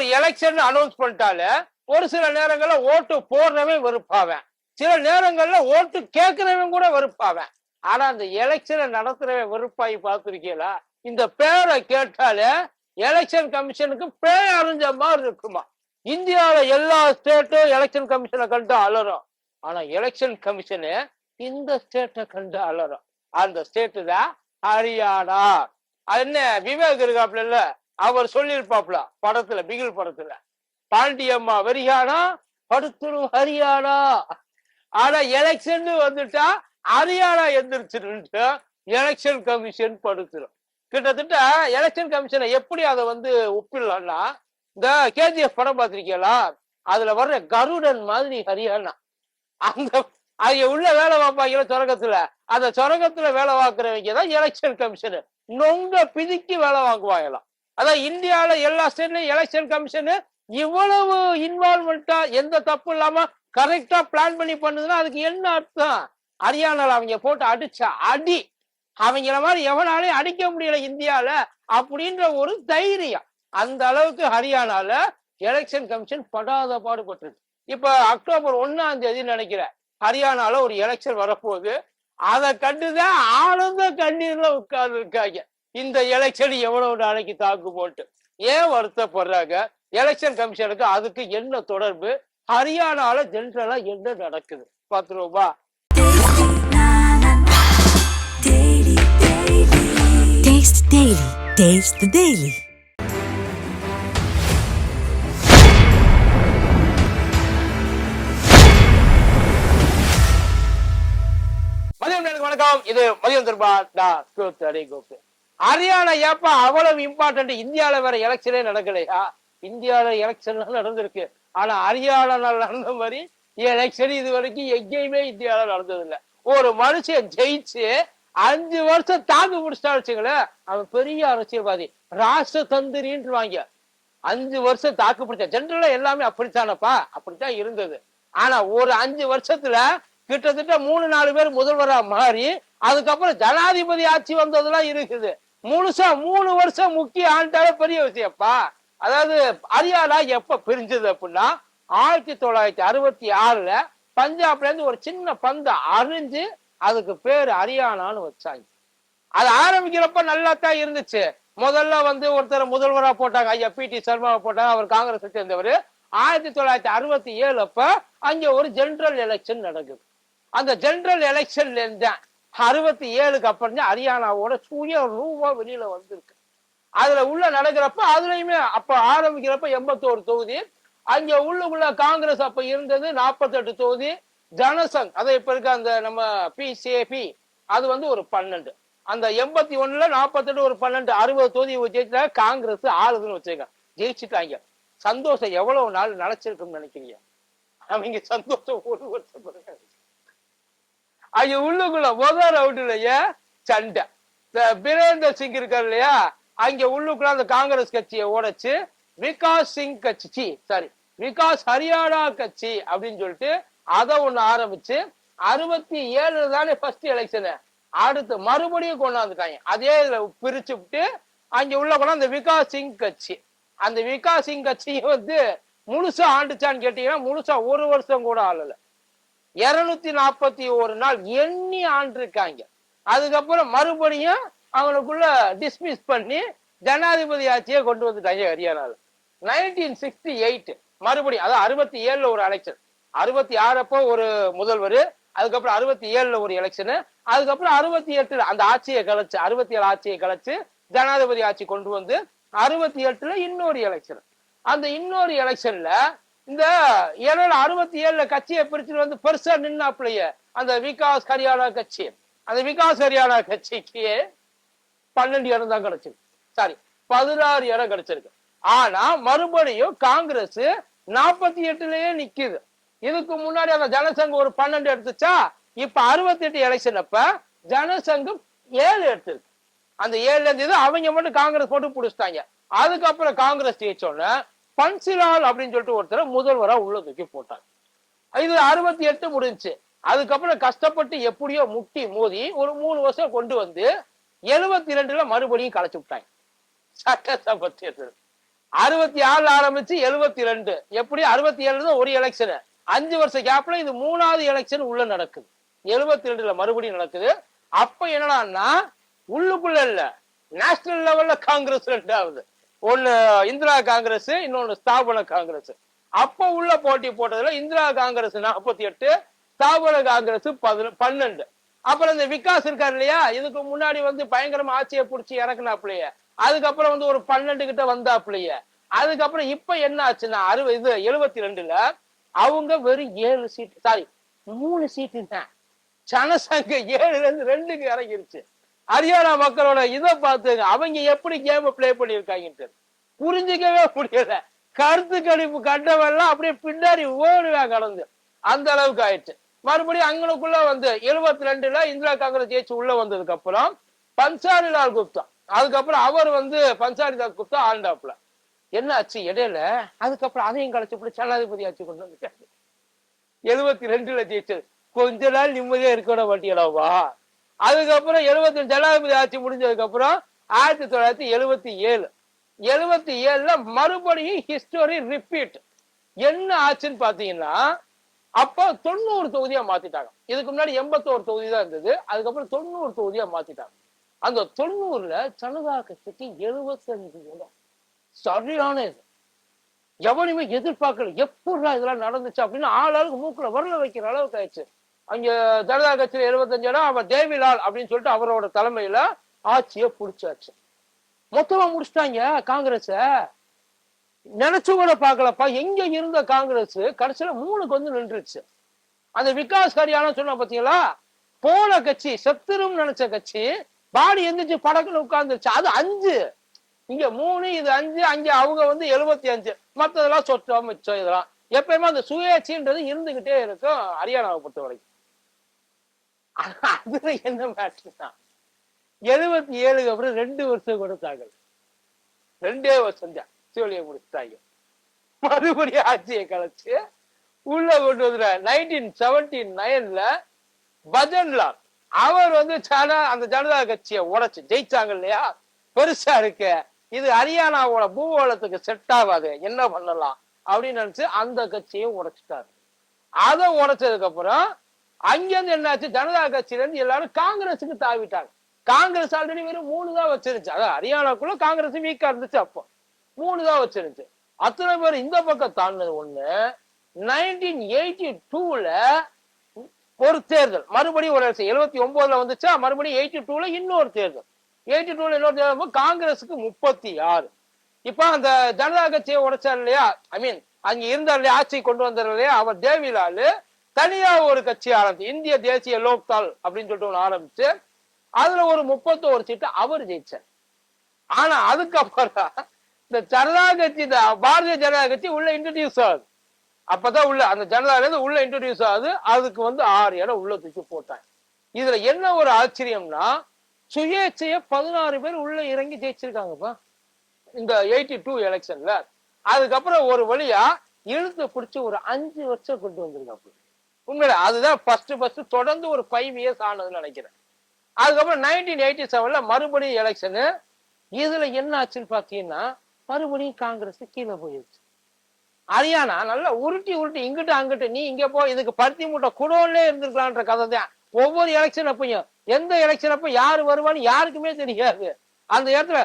ஒரு election announce பண்ணிட்டாலே ஒரு சில நேரங்கள்ல ஓட்டு போடுறவன் வெறுப்பாவன். சில நேரங்கள்ல ஓட்டு கேட்கிறவன் கூட வெறுப்பாவன். ஆனா அந்த எலெக்ஷனை நடத்துறவன் வெறுப்பாகி பார்த்துருக்கீங்களா? இந்த பேரை கேட்டாலே எலெக்ஷன் கமிஷனுக்கு பேர் அறிஞ்ச மாதிரி இருக்குமா? இந்தியாவில எல்லா ஸ்டேட்டும் எலெக்ஷன் கமிஷனை கண்டு அலறும். ஆனா எலெக்ஷன் கமிஷனு இந்த ஸ்டேட்டை கண்டு அலறும். அந்த ஸ்டேட்டு தான் ஹரியானா. அது என்ன விவேக் இருக்காப்ல அவர் சொல்லியிருப்பாப்ல படத்துல பிகில் படத்துல. பாண்டியம்மா வரிகானா படுத்துரும் ஹரியானா. ஆனா எலெக்ஷன் வந்துட்டா ஹரியானா எந்திரிச்சிருந்துட்டு எலெக்ஷன் கமிஷன் படுத்துரும். கிட்டத்தட்ட எலெக்ஷன் கமிஷனை எப்படி அதை வந்து ஒப்பிடலாம்னா இந்த கேஜிஎஃப் படம் பார்த்திருக்கீங்களா? அதுல வர்ற கருடன் மாதிரி ஹரியானா. அந்த அவங்க உள்ள வேலை பார்ப்பாங்களா சுரங்கத்துல. அந்த சுரங்கத்துல வேலை பார்க்கறவங்க தான் எலெக்ஷன் கமிஷனு. நொங்க பிதுக்கி வேலை வாங்குவாங்களாம். அதான் இந்தியாவில எல்லா ஸ்டேட்லயும் எலெக்ஷன் கமிஷனு இவ்வளவு இன்வால்மெண்டா எந்த தப்பு இல்லாம கரெக்டா பிளான் பண்ணி பண்ணுதுன்னா அதுக்கு என்ன அர்த்தம்? ஹரியானால அவங்க போட்டு அடிச்ச அடி. அவங்கள மாதிரி எவனாலையும் அடிக்க முடியல இந்தியால அப்படின்ற ஒரு தைரியம். அந்த அளவுக்கு ஹரியானால எலெக்ஷன் கமிஷன் படாத பாடுபட்டு இப்ப அக்டோபர் ஒன்னாம் தேதி நினைக்கிறேன். ஹரியானால ஒரு எலெக்ஷன் வரப்போகுது. அதை கண்டுதான் ஆனந்த கண்ணீர்ல உட்கார்ந்து இருக்காங்க இந்த எலெக்ஷன் எவ்வளவு நாளைக்கு தாக்கு போட்டு ஏன் வருத்தப்படுறாங்க? எலெக்ஷன் கமிஷனுக்கு அதுக்கு என்ன தொடர்பு? ஹரியானால ஜென்ரலா என்ன நடக்குது? பத்து ரூபா. மதியம் வணக்கம். இது மதியம் திருப்பா நான் கோப்பு ஹரியானா ஏப்பா அவ்வளவு இம்பார்ட்டன்ட் இந்தியால வேற எலெக்ஷனே நடக்கலையா? இந்தியால எலெக்ஷன் நடந்திருக்கு. ஆனா ஹரியானால நடந்த மாதிரி எலெக்ஷன் இது வரைக்கும் எங்கேயுமே இந்தியால நடந்தது இல்ல ஒரு மனுஷன் ஜெயிச்சு அஞ்சு வருஷம் தாக்கு பிடிச்சிட்டா வச்சுங்களேன் அவன் பெரிய அரசியல்வாதி. ராஷ்டிர தந்திரின்னு வாங்க அஞ்சு வருஷம் தாக்கு பிடிச்ச ஜென்ரலா எல்லாமே அப்படித்தானப்பா? அப்படித்தான் இருந்தது. ஆனா ஒரு அஞ்சு வருஷத்துல கிட்டத்தட்ட மூணு நாலு பேர் முதல்வரா மாறி அதுக்கப்புறம் ஜனாதிபதி ஆட்சி வந்ததெல்லாம் இருக்குது. முழுசா மூணு வருஷம் முக்கிய ஆண்டாலே பெரிய விஷயப்பா. அதாவது அரியாலா எப்ப பிரிஞ்சது அப்படின்னா ஆயிரத்தி தொள்ளாயிரத்தி அறுபத்தி ஆறுல பஞ்சாப்ல இருந்து ஒரு சின்ன பந்தை அறிஞ்சு அதுக்கு பேரு ஹரியானான்னு வச்சாங்க. அது ஆரம்பிக்கிறப்ப நல்லா தான் இருந்துச்சு. முதல்ல வந்து ஒருத்தர் முதல்வரா போட்டாங்க. ஐயா பி டி சர்மாவை போட்டாங்க. அவர் காங்கிரஸ் சேர்ந்தவர். ஆயிரத்தி தொள்ளாயிரத்தி அறுபத்தி ஏழு அப்ப அங்க ஒரு ஜெனரல் எலெக்ஷன் நடக்குது. அந்த ஜெனரல் எலெக்ஷன்ல இருந்தேன் அறுபத்தி ஏழுக்கு அப்புறம் தான் ஹரியானாவோட சுய ரூபா வெளியில வந்திருக்கு. அதுல உள்ள நடக்கிறப்ப அதுலயுமே அப்ப ஆரம்பிக்கிறப்ப எண்பத்தோரு தொகுதி அங்க உள்ளுக்குள்ள காங்கிரஸ் அப்ப இருந்தது நாற்பத்தெட்டு தொகுதி ஜனசங் அதை இப்ப இருக்க அந்த நம்ம பிசிஏபி அது வந்து ஒரு பன்னெண்டு. அந்த எண்பத்தி ஒண்ணுல நாற்பத்தெட்டு ஒரு பன்னெண்டு அறுபது தொகுதி ஜெயிச்சா காங்கிரஸ் ஆளுதுன்னு வச்சுக்க ஜெயிச்சுட்டாங்க. சந்தோஷம் எவ்வளவு நாள் நினைச்சிருக்கும்னு நினைக்கிறீங்க? அவங்க சந்தோஷம் ஒரு வருஷம் அங்க உள்ளுக்குள்ள முதல் ரவுண்டுலயே சண்டை. இந்த பிரேந்தர் சிங் இருக்கார் இல்லையா? அங்க உள்ளுக்குள்ள அந்த காங்கிரஸ் கட்சியை உடைச்சு விகாஸ் சிங் கட்சி சாரி விகாஸ் ஹரியானா கட்சி அப்படின்னு சொல்லிட்டு அதை ஒண்ணு ஆரம்பிச்சு அறுபத்தி ஏழு தானே ஃபர்ஸ்ட் எலெக்ஷனு அடுத்து மறுபடியும் கொண்டாந்துட்டாங்க. அதே இதுல பிரிச்சு விட்டு அங்க உள்ள கூட அந்த விகாஸ் சிங் கட்சி. அந்த விகாஸ் சிங் கட்சியும் வந்து முழுசா ஆண்டுச்சான்னு கேட்டீங்கன்னா முழுசா ஒரு வருஷம் கூட ஆளல. இருநூத்தி நாற்பத்தி ஒரு நாள் எண்ணி ஆண்டிருக்காங்க. அதுக்கப்புறம் மறுபடியும் அவனுக்குள்ள டிஸ்மிஸ் பண்ணி ஜனாதிபதி ஆட்சியை கொண்டு வந்துட்டாங்க ஹரியானால. நைன்டீன் சிக்ஸ்டி எயிட் மறுபடியும் அதாவது அறுபத்தி ஏழுல ஒரு எலெக்ஷன் அறுபத்தி ஆறப்போ ஒரு முதல்வர் அதுக்கப்புறம் அறுபத்தி ஏழுல ஒரு எலெக்ஷனு அதுக்கப்புறம் அறுபத்தி எட்டுல அந்த ஆட்சியை கலைச்சு அறுபத்தி ஏழு ஆட்சியை கலைச்சு ஜனாதிபதி ஆட்சி கொண்டு வந்து அறுபத்தி எட்டுல இன்னொரு எலெக்ஷன் அந்த இன்னொரு எலெக்ஷன்ல இந்த ஏழு அறுபத்தி ஏழுல கட்சியை பிரிச்சுட்டு வந்து பெருசா நின்னாப்லையே அந்த விகாஸ் ஹரியானா கட்சி. அந்த விகாஸ் ஹரியானா கட்சிக்கு பன்னெண்டு இடம் தான் கிடைச்சிருக்கு சாரி பதினாறு இடம் கிடைச்சிருக்கு. ஆனா மறுபடியும் காங்கிரஸ் நாற்பத்தி எட்டுலயே நிக்குது. இதுக்கு முன்னாடி அந்த ஜனசங்கம் ஒரு பன்னெண்டு எடுத்துச்சா? இப்ப அறுபத்தி எட்டு எலெக்ஷன் அப்ப ஜனசங்கம் ஏழு எடுத்திருக்கு. அந்த ஏழுல இருந்து இது அவங்க மட்டும் காங்கிரஸ் போட்டு புடிச்சிட்டாங்க. அதுக்கப்புறம் காங்கிரஸ் ஜெயிச்சோன்னு பன்சிலால் அப்படின்னு சொல்லிட்டு ஒருத்தரை முதல்வரா உள்ள தூக்கி போட்டாங்க. இது அறுபத்தி எட்டு முடிஞ்சுச்சு அதுக்கப்புறம் கஷ்டப்பட்டு எப்படியோ முட்டி மோதி ஒரு மூணு வருஷம் கொண்டு வந்து எழுபத்தி ரெண்டுல மறுபடியும் கலைச்சு விட்டாங்க. சட்டசபை தேர்தல் அறுபத்தி ஆறுல ஆரம்பிச்சு எழுபத்தி ரெண்டு எப்படி? அறுபத்தி ஏழு தான் ஒரு எலெக்ஷனு அஞ்சு வருஷ கேப்ல இது மூணாவது எலெக்ஷன் உள்ள நடக்குது. எழுபத்தி ரெண்டுல மறுபடியும் நடக்குது. அப்ப என்னடான்னா உள்ளுக்குள்ள இல்ல. நேஷனல் லெவல்ல காங்கிரஸ் ரெண்டாவது. ஒன்னு இந்திரா காங்கிரஸ் இன்னொன்னு ஸ்தாபன காங்கிரஸ். அப்ப உள்ள போட்டி போட்டதுல இந்திரா காங்கிரஸ் நாற்பத்தி எட்டு ஸ்தாபன காங்கிரஸ் பன்னெண்டு. அப்புறம் இந்த விகாஸ் இருக்காரு இல்லையா? இதுக்கு முன்னாடி வந்து பயங்கரமா ஆட்சியை புடிச்சு இறக்குனாப்லையே அதுக்கப்புறம் வந்து ஒரு பன்னெண்டு கிட்ட வந்தாப்லையே அதுக்கப்புறம் இப்ப என்ன ஆச்சுன்னா அறுபது இது எழுபத்தி ரெண்டுல அவங்க வெறும் ஏழு சீட் சாரி மூணு சீட்டு தான் ஜனசங்க ஏழுல இருந்து ரெண்டுக்கு இறங்கிருச்சு. ஹரியானா மக்களோட இதை பார்த்துங்க அவங்க எப்படி கேம் பிளே பண்ணியிருக்காங்கன்ட்டு புரிஞ்சுக்கவே முடியல. கருத்து கணிப்பு கண்டவெல்லாம் அப்படியே பின்னாடி ஓடுவேன் கடந்து. அந்த அளவுக்கு ஆயிடுச்சு. மறுபடியும் அங்கனுக்குள்ள வந்து எழுபத்தி ரெண்டுல இந்திரா காங்கிரஸ் ஜெயிச்சு உள்ள வந்ததுக்கு அப்புறம் பன்சாரிலால் குப்தா. அதுக்கப்புறம் அவர் வந்து பன்சாரிலால் குப்தா ஆண்டாப்ல என்ன ஆச்சு? இடையில அதுக்கப்புறம் அதையும் கலைச்சு இப்படி ஜனாதிபதி ஆட்சி கொண்டு வந்துட்டாரு எழுபத்தி ரெண்டுல ஜெயிச்சது. கொஞ்ச நாள் நிம்மதியா இருக்க மாட்டீங்களாவா அதுக்கப்புறம் எழுபத்தி ஜனாதிபதி ஆட்சி முடிஞ்சதுக்கு அப்புறம் ஆயிரத்தி தொள்ளாயிரத்தி எழுபத்தி ஏழு. எழுபத்தி ஏழுல மறுபடியும் ஹிஸ்டரி ரிப்பீட் என்ன ஆச்சுன்னு பாத்தீங்கன்னா அப்ப தொண்ணூறு தொகுதியா மாத்திட்டாங்க. இதுக்கு முன்னாடி எண்பத்தோரு தொகுதி தான் இருந்தது. அதுக்கப்புறம் தொண்ணூறு தொகுதியா மாத்திட்டாங்க. அந்த தொண்ணூறுல ஜனதா கட்சிக்கு எழுபத்தஞ்சு இடம் சரியான இது. எவனையுமே எதிர்பார்க்கல. எப்படா இதெல்லாம் நடந்துச்சு அப்படின்னு ஆளாளுக்கு மூக்குல வரல வைக்கிற அளவுக்கு ஆயிடுச்சு. அங்க ஜனதா கட்சியில் எழுபத்தஞ்சு இடம் அவர் தேவிலால் அப்படின்னு சொல்லிட்டு அவரோட தலைமையில ஆட்சியை புடிச்சாச்சு. மொத்தமா முடிச்சிட்டாங்க காங்கிரஸ. நினைச்சு கூட பார்க்கலப்பா எங்க இருந்த காங்கிரஸ்? கடைசியில மூணுக்கு வந்து நின்றுச்சு. அந்த விகாஸ் ஹரியானா சொன்ன பாத்தீங்களா போன கட்சி செத்துரும் நினைச்ச கட்சி பாடி எந்திரிச்சு படக்குன்னு உட்கார்ந்துருச்சு. அது அஞ்சு. இங்க மூணு இது அஞ்சு அங்கே அவங்க வந்து எழுபத்தி அஞ்சு மத்ததெல்லாம் சொத்தம் மிச்சம் இதெல்லாம். எப்பயுமே அந்த சுயேட்சின்றது இருந்துகிட்டே இருக்கும். ஹரியானாவை பொறுத்த வரைக்கும் அதுல என்ன மேட்ருனா எழுபத்தி ஏழுக்கு அப்புறம் ரெண்டு வருஷம் கொடுத்தாங்க ரெண்டே வருஷம் தான். சோழியை முடிச்சுட்டாங்க. மறுபடியும் ஆட்சியை கலைச்சு உள்ள கொண்டு வந்துற நைன்டீன் செவன்டி நைன்ல பஜன்லால் அவர் வந்து ஜன அந்த ஜனதா கட்சியை உடைச்சு ஜெயிச்சாங்க இல்லையா? பெருசா இருக்கு. இது ஹரியானாவோட பூகோளத்துக்கு செட் ஆகாது. என்ன பண்ணலாம்? அப்படின்னு நினைச்சு அந்த கட்சியும் உடைச்சிட்டாரு. அதை உடைச்சதுக்கு அப்புறம் அங்கிருந்து என்னாச்சு? ஜனதா கட்சியில இருந்து எல்லாரும் காங்கிரஸுக்கு தாவிட்டாங்க. காங்கிரஸ் ஆல்ரெடி வெறும் மூணு தான் வச்சிருந்துச்சு. அதான் ஹரியானாக்குள்ள காங்கிரஸ் வீக்கா இருந்துச்சு அப்போ. மூணு தான் வச்சிருந்துச்சு. அத்தனை பேர் இந்த பக்கம் தாண்டினது ஒண்ணு நைன்டீன் எயிட்டி டூல ஒரு தேர்தல். மறுபடியும் ஒரு எழுபத்தி ஒன்பதுல வந்துச்சா? மறுபடியும் எயிட்டி டூல இன்னொரு தேர்தல். எயிட்டி டூல இன்னொரு தேர்தல் காங்கிரஸுக்கு முப்பத்தி ஆறு. இப்ப அந்த ஜனதா கட்சியை உடைச்சார் இல்லையா? ஐ மீன் அங்க இருந்தார் இல்லையா? ஆட்சி கொண்டு வந்தார் இல்லையா? அவர் தேவிலாலு தனியா ஒரு கட்சி ஆரம்பிச்சு இந்திய தேசிய லோக்தால் அப்படின்னு சொல்லிட்டு ஒண்ணு ஆரம்பிச்சு அதுல ஒரு முப்பத்தோரு சீட்டு அவர் ஜெயிச்சார். ஆனா அதுக்கப்புறம் இந்த ஜனதா கட்சி இந்த பாரதிய ஜனதா கட்சி உள்ள இன்ட்ரடியூஸ் ஆகுது. அப்பதான் உள்ள அந்த ஜனதால இருந்து உள்ள இன்ட்ரடியூஸ் ஆகுது. அதுக்கு வந்து ஆறு இடம் உள்ள தூக்கி போட்டாங்க. இதுல என்ன ஒரு ஆச்சரியம்னா சுயேட்சைய பதினாறு பேர் உள்ள இறங்கி ஜெயிச்சிருக்காங்கப்பா. இந்த எயிட்டி டூ எலெக்ஷன்ல அதுக்கப்புறம் ஒரு வழியா இழுத்து பிடிச்சி ஒரு அஞ்சு வருஷம் கொண்டு வந்திருக்காங்க உண்மையில அதுதான் ஃபர்ஸ்ட் ஃபர்ஸ்ட் தொடர்ந்து ஒரு ஃபைவ் இயர்ஸ் ஆனதுன்னு நினைக்கிறேன். அதுக்கப்புறம் நைன்டீன் எயிட்டி செவன்ல மறுபடியும் எலெக்ஷனு இதுல என்ன ஆச்சுன்னு பாத்தீங்கன்னா மறுபடியும் காங்கிரஸ் கீழே போயிருச்சு. ஹரியானா நல்லா உருட்டி உருட்டி இங்கிட்டு அங்கிட்டு நீ இங்க போ இதுக்கு பருத்தி மூட்டை குடோன்லே இருந்திருக்கலான்ற கதை தான். ஒவ்வொரு எலெக்ஷன் அப்பையும் எந்த எலெக்ஷன் அப்ப யாரு வருவான்னு யாருக்குமே தெரியாது. அந்த இடத்துல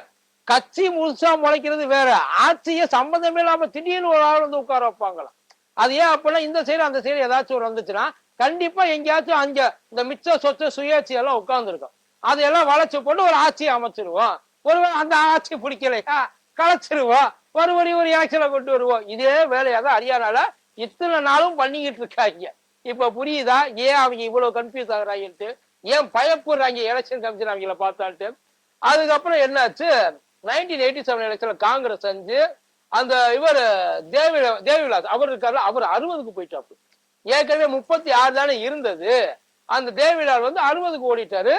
கட்சி முழுசா முளைக்கிறது வேற. ஆட்சியை சம்பந்தமே இல்லாம திடீர்னு ஒரு ஆள் வந்து உட்கார வைப்பாங்களாம். அது ஏன் அப்பெல்லாம் இந்த சைடு அந்த சைடு ஏதாச்சும் ஒரு வந்துச்சுன்னா கண்டிப்பா எங்கேயாச்சும் அங்க இந்த மிச்ச சொத்து சுயேட்சி எல்லாம் உட்கார்ந்துருக்கும். அதையெல்லாம் வளைச்சு போட்டு ஒரு ஆட்சியை அமைச்சிருவோம். ஒருவேளை அந்த ஆட்சி பிடிக்கலையா களைச்சிருவோம் மறுபடியும் ஒரு எலெக்ஷனை கொண்டு வருவோம். இதே வேலையா தான் ஹரியானால இத்தனை நாளும் பண்ணிக்கிட்டு இருக்காங்க. இப்ப புரியுதா? ஏன் அவங்க இவ்வளவு கன்ஃபியூஸ் ஆகுறாங்கன்ட்டு? ஏன் பயப்படுறாங்க எலெக்ஷன் கமிஷன் அவங்கள பார்த்தான்ட்டு. அதுக்கப்புறம் என்னாச்சு? நைன்டீன் எயிட்டி செவன் எலெக்ஷன்ல காங்கிரஸ் செஞ்சு அந்த இவர் தேவி தேவிலாஸ் அவர் இருக்காருல அவர் அறுபதுக்கு போயிட்டாப்பு. ஏற்கனவே முப்பத்தி ஆறு தானே இருந்தது. அந்த தேவிலால் வந்து அறுபதுக்கு ஓடிட்டாரு.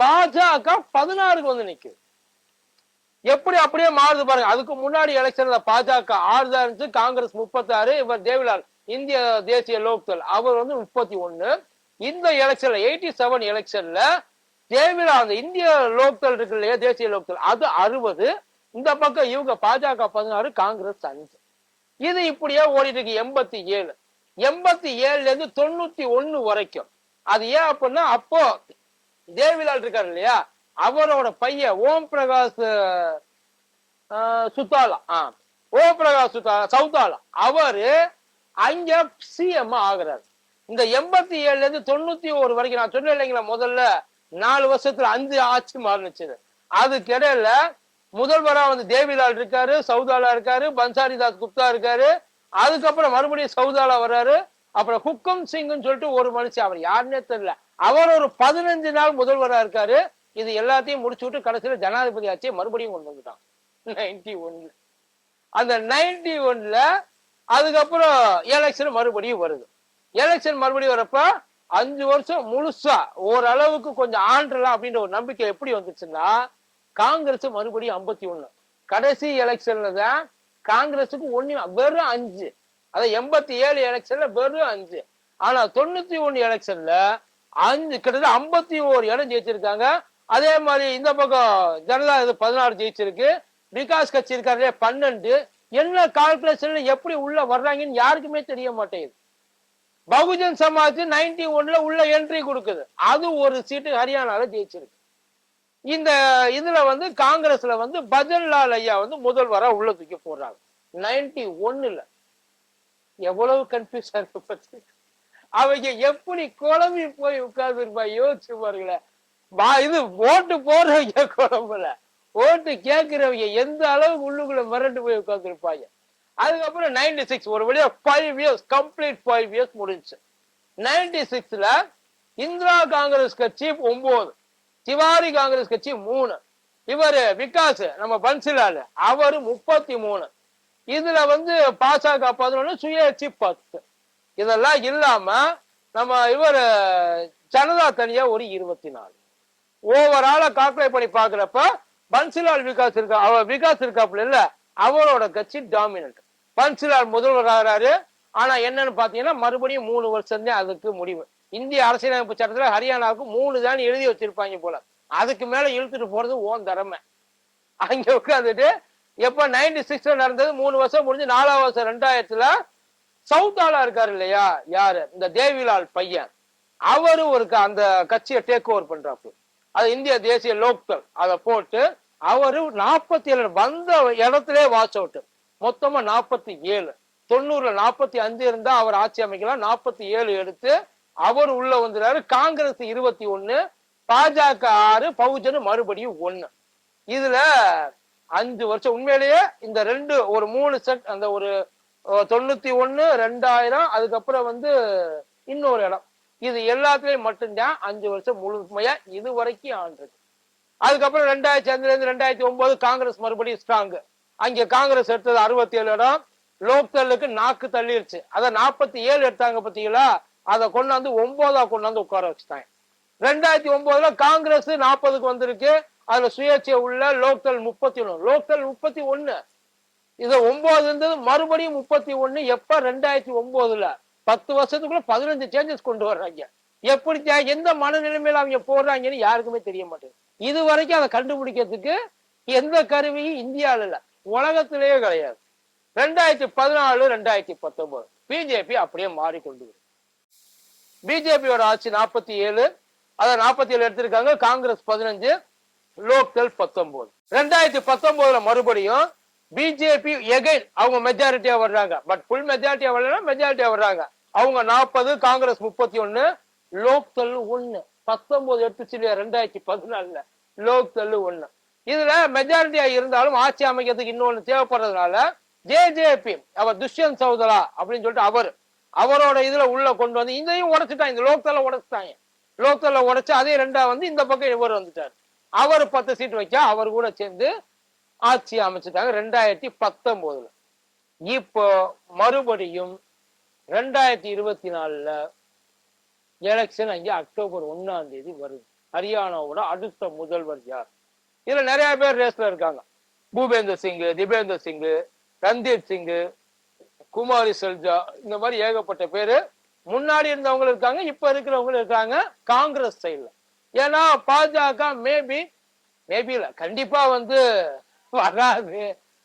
பாஜக பதினாறுக்கு வந்து நிக்குது எப்படி அப்படியே மாறுது பாருங்க. அதுக்கு முன்னாடி எலெக்ஷன்ல பாஜக ஆறு தான் இருந்துச்சு காங்கிரஸ் முப்பத்தி ஆறு இவர் தேவிலால் இந்திய தேசிய லோக்தல் அவர் வந்து முப்பத்தி ஒண்ணு இந்த எலெக்ஷன்ல எயிட்டி செவன் எலெக்ஷன்ல தேவிலால் அந்த இந்திய லோக்தல் இருக்கு இல்லையா தேசிய லோக்தல் அது அறுபது. இந்த பக்கம் இவங்க பாஜக பதினாறு காங்கிரஸ் அஞ்சு. இது இப்படியே ஓடிட்டு இருக்கு எண்பத்தி ஏழு. எண்பத்தி ஏழுல இருந்து தொண்ணூத்தி ஒண்ணு வரைக்கும். அது ஏன் அப்படின்னா அப்போ தேவிலால் இருக்காரு இல்லையா? அவரோட பையன் ஓம் பிரகாஷ் ஆஹ், சுத்தாலா. ஆஹ் ஓம் பிரகாஷ் சுத்தாலா சவுத்தாலா அவரு அங்க சிஎம் ஆகுறாரு. இந்த எண்பத்தி ஏழுல இருந்து தொண்ணூத்தி ஒரு வரைக்கும் நான் சொன்னேன் இல்லைங்களா முதல்ல நாலு வருஷத்துல அஞ்சு ஆட்சி மாறுனுச்சு அதுக்கிடையில முதல்வரா வந்து தேவிலால் இருக்காரு சவுதாலா இருக்காரு பன்சாரிதாஸ் குப்தா இருக்காரு. அதுக்கப்புறம் மறுபடியும் சவுதாலா வர்றாரு. அப்புறம் குக்கம் சிங்னு சொல்லிட்டு ஒரு மனுஷன் அவர் யாருன்னே தெரியல. அவர் ஒரு பதினஞ்சு நாள் முதல்வரா இருக்காரு. இது எல்லாத்தையும் முடிச்சு விட்டு கடைசியில ஜனாதிபதி ஆச்சு மறுபடியும் கொண்டு வந்துட்டான். நைன்டி ஒன்ல அந்த நைன்டி ஒன்ல அதுக்கப்புறம் எலெக்ஷன் மறுபடியும் வருது. எலெக்ஷன் மறுபடியும் வரப்ப அஞ்சு வருஷம் முழுசா ஓரளவுக்கு கொஞ்சம் ஆண்டலாம் அப்படின்ற ஒரு நம்பிக்கை எப்படி வந்துச்சுன்னா காங்கிரஸ் மறுபடியும் ஐம்பத்தி ஒண்ணு. கடைசி எலெக்ஷன்ல தான் காங்கிரஸுக்கு ஒண்ணு வெறும் அஞ்சு. அதான் எண்பத்தி ஏழு எலெக்ஷன்ல வெறும் அஞ்சு. ஆனா தொண்ணூத்தி ஒண்ணு எலெக்ஷன்ல அஞ்சு கிட்டத்தட்ட ஐம்பத்தி ஓரு இடம் ஜெயிச்சிருக்காங்க. அதே மாதிரி இந்த பக்கம் ஜனதா இது பதினாறு ஜெயிச்சிருக்கு. விகாஸ் கட்சி இருக்காரு பன்னெண்டு. என்ன கால்குலேஷன்ல எப்படி உள்ள வர்றாங்கன்னு யாருக்குமே தெரிய மாட்டேங்குது. பகுஜன் சமாஜ் நைன்டி ஒன்ல உள்ள என்ட்ரி கொடுக்குது. அது ஒரு சீட்டு ஹரியானால ஜெயிச்சிருக்கு. இந்த இதுல வந்து காங்கிரஸ்ல வந்து பஜன்லால் ஐயா வந்து முதல்வரா உள்ள தூக்கி போடுறாங்க. நைன்டி ஒன்னுல எவ்வளவு கன்ஃபியூஸ் பத்தி அவங்க எப்படி குழம்பி போய் உட்கார்ந்து இருப்பா? யோசிச்சு பாருங்களேன். வா- இது ஓட்டு போடுறவங்க குழம்புல. ஓட்டு கேட்கிறவங்க எந்த அளவுக்கு உள்ளுக்குள்ள மிரண்டு போய் உட்காந்துருப்பாங்க அதுக்கப்புறம் நைன்டி சிக்ஸ் ஒரு வழியா five years complete five years முடிஞ்சு. நைன்டி சிக்ஸ்ல இந்திரா காங்கிரஸ் கட்சி ஒன்பது திவாரி காங்கிரஸ் கட்சி மூணு. இவரு விகாஸ் நம்ம பன்சிலால் அவர் முப்பத்தி மூணு இதுல வந்து பாசக பதினொன்று சுயேட்சி பத்து. இதெல்லாம் இல்லாம நம்ம இவர் ஜனதா தனியா ஒரு இருபத்தி நாலு ஓவராலா கால்குலேட் பண்ணி பாக்குறப்ப பன்சிலால் விகாஸ் இருக்கா அவர் விகாஸ் இருக்காப்புல இல்ல அவரோட கட்சி டாமினன்ட் பன்சிலால் முதல்வர் ஆகிறாரு. ஆனா என்னன்னு பாத்தீங்கன்னா மறுபடியும் மூணு வருஷம் தான் அதுக்கு முடிவு. இந்திய அரசியலமைப்பு சட்டத்தில் ஹரியானாவுக்கு மூணு தான் எழுதி வச்சிருப்பாங்க போல. அதுக்கு மேல இழுத்துட்டு போறது ஓன் திறமை. அங்க உட்காந்துட்டு எப்ப நைன்டி சிக்ஸ்ல நடந்தது மூணு வருஷம் முடிஞ்சு நாலாம் வருஷம் ரெண்டாயிரத்துல சவுத் ஆளா இருக்காரு இல்லையா? யாரு? இந்த தேவிலால் பையன். அவரு ஒரு க- அந்த கட்சியை டேக் ஓவர் பண்றாப்பு அது இந்திய தேசிய லோக்தல் அதை போட்டு அவரு நாற்பத்தி ஏழு வந்த இடத்துல வாட்ச் அவுட் மொத்தமா நாற்பத்தி ஏழு. தொண்ணூறுல நாற்பத்தி அஞ்சு இருந்தா அவர் ஆட்சி அமைக்கலாம். நாற்பத்தி ஏழு எடுத்து அவர் உள்ள வந்துறாரு. காங்கிரஸ் இருபத்தி ஒண்ணு பாஜக ஆறு பகுஜன் மறுபடியும் ஒண்ணு இதுல அஞ்சு வருஷம். உண்மையிலேயே இந்த ரெண்டு ஒரு மூணு செட் அந்த ஒரு தொண்ணூத்தி ஒண்ணு ரெண்டாயிரம் அதுக்கப்புறம் வந்து இன்னொரு இடம். இது எல்லாத்துலயும் மட்டும்தான் அஞ்சு வருஷம் முழுமையா இது வரைக்கும் ஆண்டிருக்கு. அதுக்கப்புறம் ரெண்டாயிரத்தி அஞ்சுல இருந்து ரெண்டாயிரத்தி ஒன்பது காங்கிரஸ் மறுபடியும் ஸ்ட்ராங் அங்க காங்கிரஸ் எடுத்தது அறுபத்தி ஏழு இடம். லோக்தலுக்கு நாக்கு தள்ளிருச்சு. அதை நாற்பத்தி ஏழு எடுத்தாங்க பாத்தீங்களா? அதை கொண்டாந்து ஒன்பதா கொண்டாந்து உட்கார வச்சுட்டாங்க ரெண்டாயிரத்தி ஒன்பதுல காங்கிரஸ் நாற்பதுக்கு வந்திருக்கு. அதுல சுயேட்சை உள்ள லோக்தல் முப்பத்தி ஒண்ணு லோக்தல் முப்பத்தி ஒண்ணு இதை ஒன்பது இருந்தது மறுபடியும் முப்பத்தி ஒண்ணு எப்ப? ரெண்டாயிரத்தி ஒன்பதுல பத்து வருஷத்துக்குள்ள பதினஞ்சு சேஞ்சஸ் கொண்டு வர்றாங்க. எப்படி தே- எந்த மனநிலைமையில அவங்க போடுறாங்கன்னு யாருக்குமே தெரிய மாட்டேங்குது. இது வரைக்கும் அதை கண்டுபிடிக்கிறதுக்கு எந்த கருவியும் இந்தியால இல்ல. உலகத்திலேயே கிடையாது. ரெண்டாயிரத்தி பதினாலு ரெண்டாயிரத்தி பத்தொன்பது பிஜேபி அப்படியே மாறிக்கொண்டு பிஜேபியோட ஆட்சி நாற்பத்தி ஏழு அதை நாற்பத்தி ஏழு எடுத்திருக்காங்க காங்கிரஸ் பதினஞ்சு லோக்கல் பத்தொன்பது ரெண்டாயிரத்தி பத்தொன்பதுல மறுபடியும் பிஜேபி எகைன் அவங்க மெஜாரிட்டியா வர்றாங்க. பட் ஃபுல் மெஜாரிட்டியா வரலன்னா மெஜாரிட்டியா வர்றாங்க. அவங்க நாற்பது காங்கிரஸ் முப்பத்தி ஒண்ணு லோக்தல் ஒண்ணு பத்தொன்பது எடுத்துச்சு இல்லையா ரெண்டாயிரத்தி பதினாலுல. லோக்தல் ஒண்ணு இதுல மெஜாரிட்டியா இருந்தாலும் ஆட்சி அமைக்கிறதுக்கு இன்னொன்னு தேவைப்படுறதுனால ஜேஜேபி அவர் துஷ்யந்த் சௌதரா அப்படின்னு சொல்லிட்டு அவர் அவரோட இதுல உள்ள கொண்டு வந்து இதையும் உடைச்சிட்டாங்க இந்த லோக்தல உடைச்சிட்டாங்க. லோக்தல உடைச்சு அதே ரெண்டா வந்து இந்த பக்கம் இவர் வந்துட்டார். அவர் பத்து சீட் வைக்க அவர் கூட சேர்ந்து ஆட்சி அமைச்சிட்டாங்க ரெண்டாயிரத்தி பத்தொன்பதுல. இப்போ மறுபடியும் ரெண்டாயிரத்தி இருபத்தி நாலுல எலெக்ஷன் அங்கே அக்டோபர் ஒன்னாம் தேதி வருது. ஹரியானாவோட அடுத்த முதல்வர் யார்? இதுல நிறைய பேர் ரேஸ்ல இருக்காங்க. பூபேந்தர் சிங் திபேந்தர் சிங் ரந்தீப் சிங் குமாரி செல்ஜா இந்த மாதிரி ஏகப்பட்ட பேரு முன்னாடி இருந்தவங்க இருக்காங்க இப்ப இருக்கிறவங்க இருக்காங்க காங்கிரஸ் சைட்ல ஏன்னா பாஜக மேபி மேபி இல்ல கண்டிப்பா வந்து வராது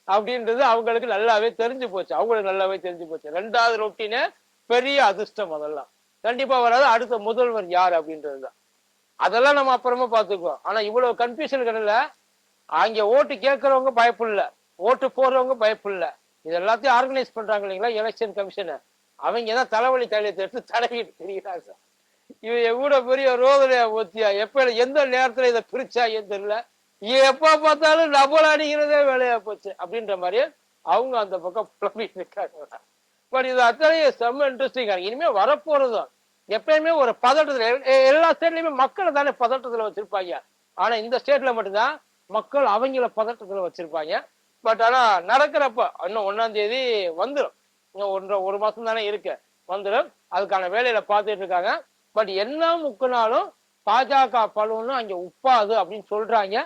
அப்படின்றது அவங்களுக்கு நல்லாவே தெரிஞ்சு போச்சு. அவங்களுக்கு நல்லாவே தெரிஞ்சு போச்சு. ரெண்டாவது ரொட்டினே பெரிய அதிர்ஷ்டம் அதெல்லாம். கண்டிப்பா வராது. அடுத்த முதல்வர் யார் அப்படின்றதுதான். அதெல்லாம் நம்ம அப்புறமா பார்த்துக்குவோம். ஆனா இவ்வளவு கன்ஃபியூஷன் கிடையாது அங்க ஓட்டு கேட்கறவங்க இல்லை ஓட்டு போடுறவங்க இல்லை இது எல்லாத்தையும் ஆர்கனைஸ் பண்றாங்க இல்லைங்களா? எலெக்ஷன் கமிஷனை அவங்க தான் தலைவலி தைலத்தை எடுத்து தடவிட்டு தெரிகிறாங்க இவன் எவ்வளவு பெரிய ரோதனையா ஒத்தியா எப்ப எந்த நேரத்துல இதை பிரிச்சா ஏன் தெரியல. எப்ப பார்த்தாலும் டபுள் அடிக்கிறதே வேலையா போச்சு. அப்படின்ற மாதிரி அவங்க அந்த பக்கம் புலம்பிட்டு இருக்காங்க. பட் இது அத்தனையே செம்ம இன்ட்ரெஸ்டிங்கா இருக்கு. இனிமே வரப்போறதும் எப்பயுமே ஒரு பதட்டத்துல எல்லா ஸ்டேட்லயுமே மக்களை தானே பதட்டத்துல வச்சிருப்பாங்க. ஆனா இந்த ஸ்டேட்ல மட்டும்தான் மக்கள் அவங்கள பதட்டத்துல வச்சிருப்பாங்க. பட் ஆனா நடக்கிறப்ப இன்னும் ஒன்னாம் தேதி வந்துடும் இன்னும் ஒன்றரை ஒரு மாசம் தானே இருக்கு. வந்துடும் அதுக்கான வேலையில பார்த்துட்டு இருக்காங்க. பட் என்ன முக்குனாலும் பாஜக பலவனும் அங்க உப்பாது அப்படின்னு சொல்றாங்க.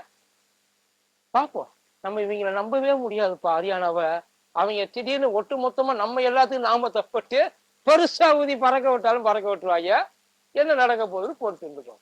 பார்ப்போம். நம்ம இவங்கள நம்பவே முடியாதுப்பா ஹரியானாவை. அவங்க திடீர்னு ஒட்டு மொத்தமா நம்ம எல்லாத்துக்கும் நாம தப்பட்டு பெருசா ஊதி பறக்க விட்டாலும் பறக்க விட்டுருவாங்க. என்ன நடக்க போகுதுன்னு பொறுத்து இருந்துக்கோம்